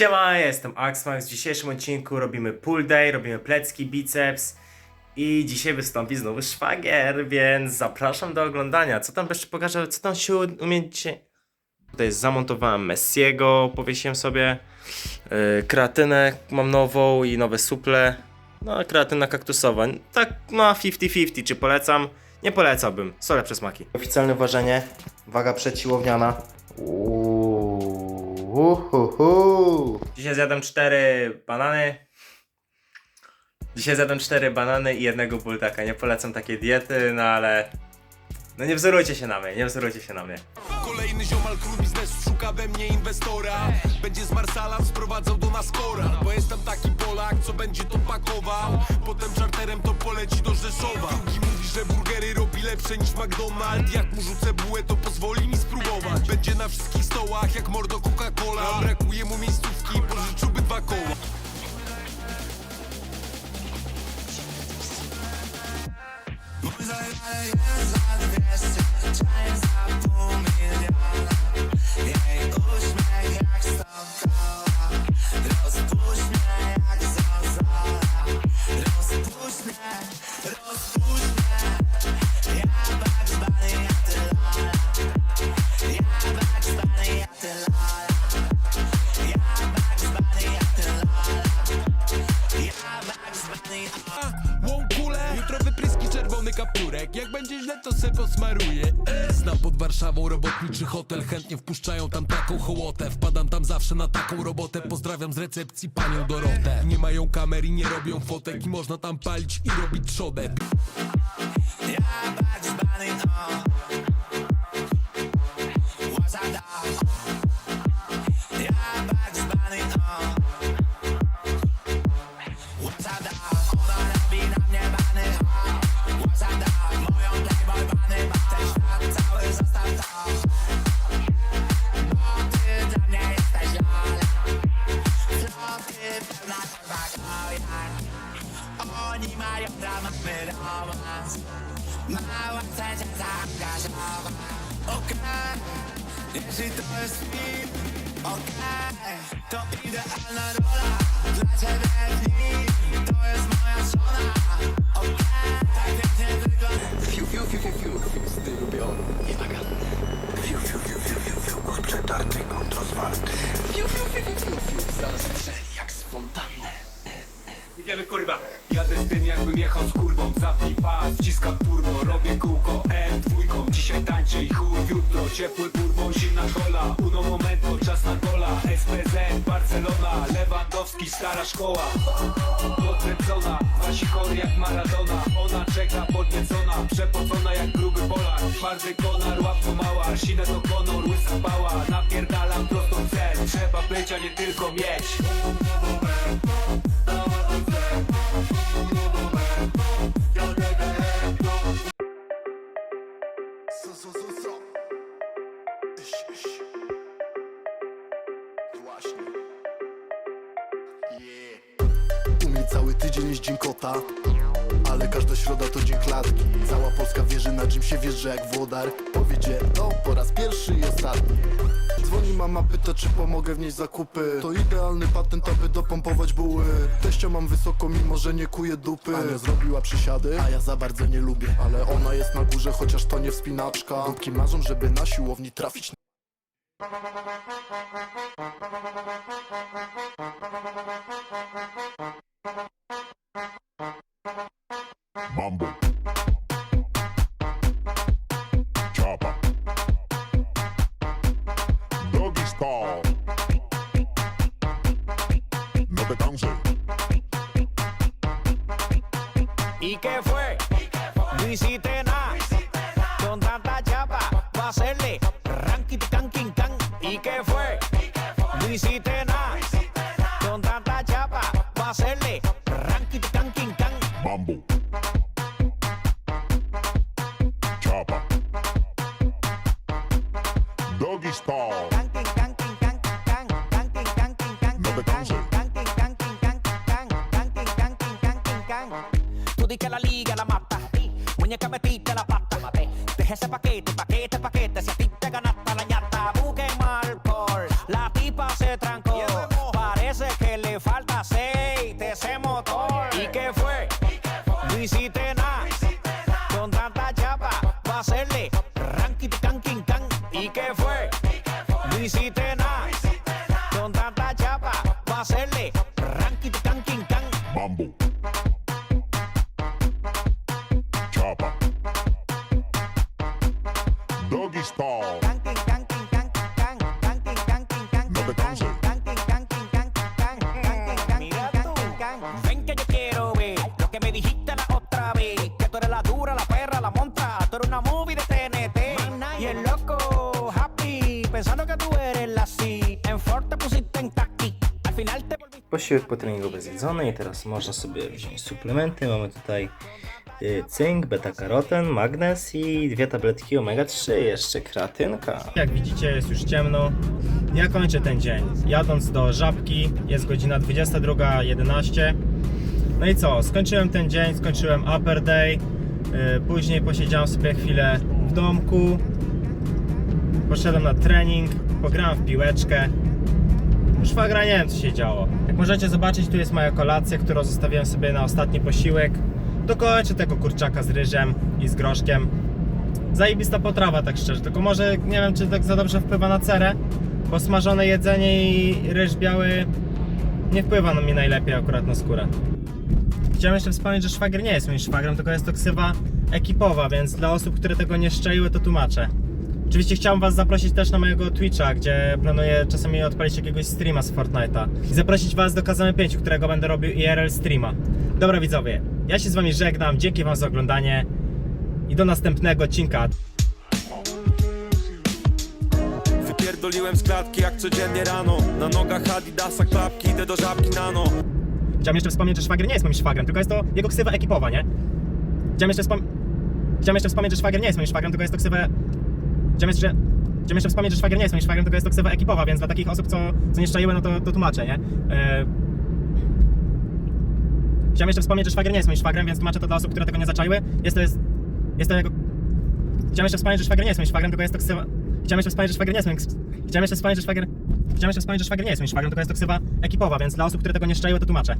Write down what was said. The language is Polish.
Siema, jestem Axmax. W dzisiejszym odcinku robimy pull day, robimy plecki, biceps i dzisiaj wystąpi znowu szwagier, więc zapraszam do oglądania. Co tam jeszcze pokażę, co tam się umie dzisiaj? Tutaj zamontowałem Messiego, powiesiłem sobie yy, kreatynę mam nową i nowe suple. No, kreatyna kaktusowa. Tak, no 50-50, czy polecam? Nie polecałbym, są lepsze smaki. Oficjalne ważenie, waga przeciłowniana. Uhuhu. Dzisiaj zjadłem cztery banany. Dzisiaj zjadłem cztery banany i jednego bultaka. Nie polecam takiej diety, no ale... No nie wzorujcie się na mnie, nie wzorujcie się na mnie. Kolejny ziomal król biznesu szuka we mnie inwestora Będzie z Marsala sprowadzał do nas kora Bo jestem taki Polak, co będzie to pakował Potem czarterem to poleci do Rzeszowa Drugi mówi, że burgery robi lepsze niż McDonald Jak mu rzucę bułę, to pozwoli mi spróbować Będzie stołach, jak mordo Coca-Cola. Brakuje mu miejscówki, pożyczyłby dwa koła. Łąkule źle to se posmaruję e, Znam pod Warszawą robotniczy hotel Chętnie wpuszczają tam taką hołotę. Wpadam tam zawsze na taką robotę. Pozdrawiam z recepcji panią Dorotę. Nie mają kamer i nie robią fotek I można tam palić i robić trzodę Mała chcecie zaangażować Okej, jeśli to jest film Okej, to idealna rola Dla ciebie nim To jest moja żona Okej, tak pięknie wygląda Fiu, fiu, fiu, fiu, fiu, fiu, stylu biorą, nie nagan. Fiu, fiu, fiu, fiu, fiu, fiu, od przetarty kontrozwarty. Fiu, fiu, fiu, fiu, fiu, fiu, zaraz strzeli jak z fontanny. Idziemy kurwa Jadę z tym jakbym jechał z kurwą Ciepły turbo, zimna kola Uno momento, czas na gola. SPZ, Barcelona Lewandowski, stara szkoła. Podkręcona, wasi chory jak Maradona. Ona czeka podniecona Przepocona jak gruby Polak. Twardy konar, łapko mała Sinę to konor, łysa pała. Napierdalam prostą cel Trzeba być, a nie tylko mieć cały tydzień jest dzień kota. Ale każda środa to dzień klatki. Cała Polska wierzy na czym się wjeżdża jak włodar. Powiedzie to po raz pierwszy i ostatni. Dzwoni mama, pyta czy pomogę wnieść zakupy. To idealny patent, aby dopompować buły. Teścia mam wysoko, mimo że nie kuje dupy. Ania zrobiła przysiady, a ja za bardzo nie lubię. Ale ona jest na górze, chociaż to nie wspinaczka. Dupki marzą, żeby na siłowni trafić ¿Y qué fue? No hiciste nada. Con tanta chapa, va a hacerle ranking, can, king, can. ¿Y qué fue? No hiciste nada. Con tanta chapa, va a hacerle que la liga la mata. Muñeca metiste la pata. Deje ese paquete, paquete, paquete. Si a ti te ganaste la ñata, busque mal por. La tipa se trancó. Parece que le falta aceite ese motor. ¿Y qué fue? No hiciste nada. Con tanta chapa, va a hacerle ranky, can, king, ¿Y qué fue? No hiciste nada. Con tanta chapa, va hacerle. Can, No te canses. canking, can. Ven que yo quiero ver lo que me dijiste la otra vez. Que tú eres la dura, la perra, la montra. Tú eres una movie de TNT. Y el loco, happy, pensando que tú eres la C. En Ford te pusiste en taqui. Al final te volviste. Posiłek po treningu zjedzony i teraz można sobie wziąć suplementy. Mamy tutaj cynk, beta-karoten, magnez i dwie tabletki omega-3, jeszcze kreatynka. Jak widzicie jest już ciemno. Ja kończę ten dzień. Jadąc do Żabki jest godzina 22.11. No i co? Skończyłem ten dzień, skończyłem upper day. y, Później posiedziałem sobie chwilę w domku. Poszedłem na trening, pograłem w piłeczkę. Szwagra nie wiem co się działo. Jak możecie zobaczyć, tu jest moja kolacja, którą zostawiłem sobie na ostatni posiłek. Dokończę tego kurczaka z ryżem i z groszkiem. Zajebista potrawa, tak szczerze. Tylko może nie wiem, czy tak za dobrze wpływa na cerę, bo smażone jedzenie i ryż biały nie wpływa na mnie najlepiej akurat na skórę. Chciałem jeszcze wspomnieć, że szwagier nie jest moim szwagrem, tylko jest to ksywa ekipowa, więc dla osób, które tego nie szczaiły, to tłumaczę. Oczywiście chciałem Was zaprosić też na mojego Twitcha, gdzie planuję czasami odpalić jakiegoś streama z Fortnite'a. I zaprosić Was do Kazamy 5, którego będę robił IRL streama. Dobra widzowie, ja się z Wami żegnam, dzięki Wam za oglądanie i do następnego odcinka. Wypierdoliłem z klatki jak codziennie rano Na nogach adidasa klapki, idę do żabki nano Chciałem jeszcze wspomnieć, że szwagier nie jest moim szwagrem, tylko jest to jego ksywa ekipowa, nie? Chciałem jeszcze, wspom... Chciałem jeszcze wspomnieć, że szwagier nie jest moim szwagrem, tylko jest to ksywa... Chciałem jeszcze... Chciałem jeszcze wspomnieć, że szwagier nie jest moim szwagrem, tylko jest to ksywa ekipowa, więc dla takich osób, co, co nie szczaiły, no to, to tłumaczę, nie? E... Chciałem jeszcze wspomnieć, że szwagier nie jest moim szwagrem, więc tłumaczę to dla osób, które tego nie zaczaiły. Jest to jest... Jest to jego... Chciałem jeszcze wspomnieć, że szwagier nie jest moim szwagrem, tylko jest to ksywa... Chciałem jeszcze wspomnieć, że szwagier nie jest moim... Chciałem jeszcze wspomnieć, że szwagier... Chciałem jeszcze wspomnieć, że szwagier nie jest moim szwagrem, tylko jest to ksywa ekipowa, więc dla osób, które tego nie szczaiły, to tłumaczę.